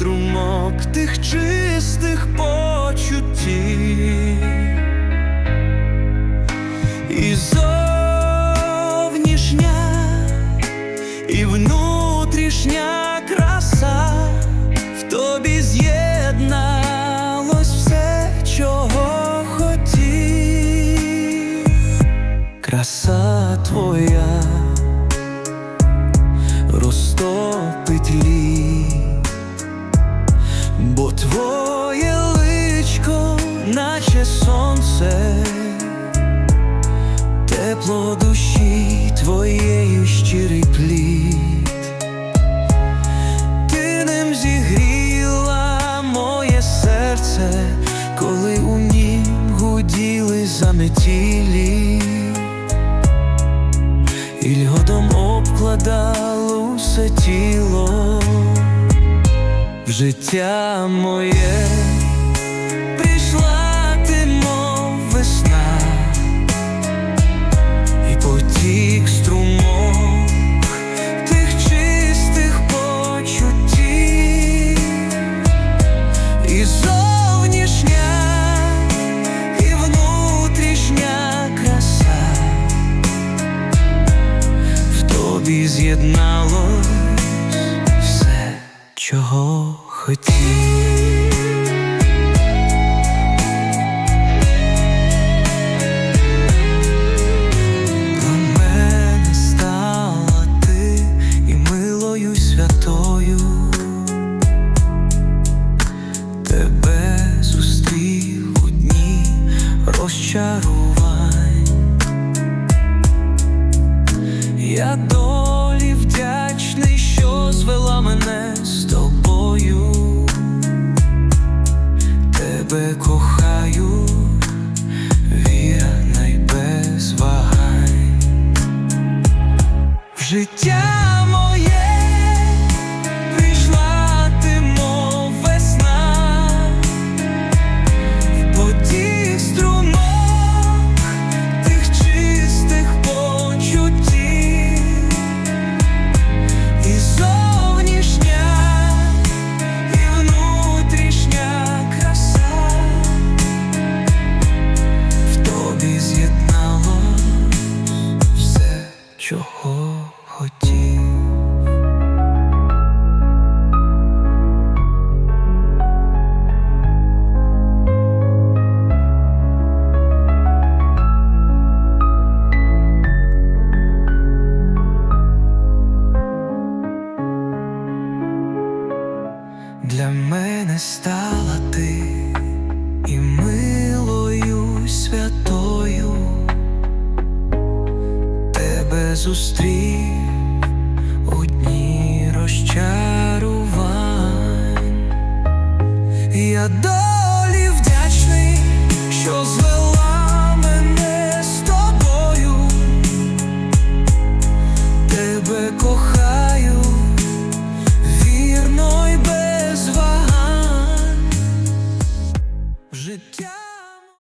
струмок тих чистих почуттів. І зовнішня, і внутрішня краса в тобі з'єдналось все, чого хотів. Краса твоя розтопить сонце, тепло душі твоєю щирий плід, ти ним зігріла моє серце, коли у нім гуділи заметілі. І льодом обкладало усе тіло. В життя моє хотів. Мене стала ти і милою святою. Тебе зустрів у дні розчарувань. Я долі вдячний, що звела мене з тобою. Тебе кохаю, Для мене стала ти і милою святою, тебе зустрів у дні розчарувань. Я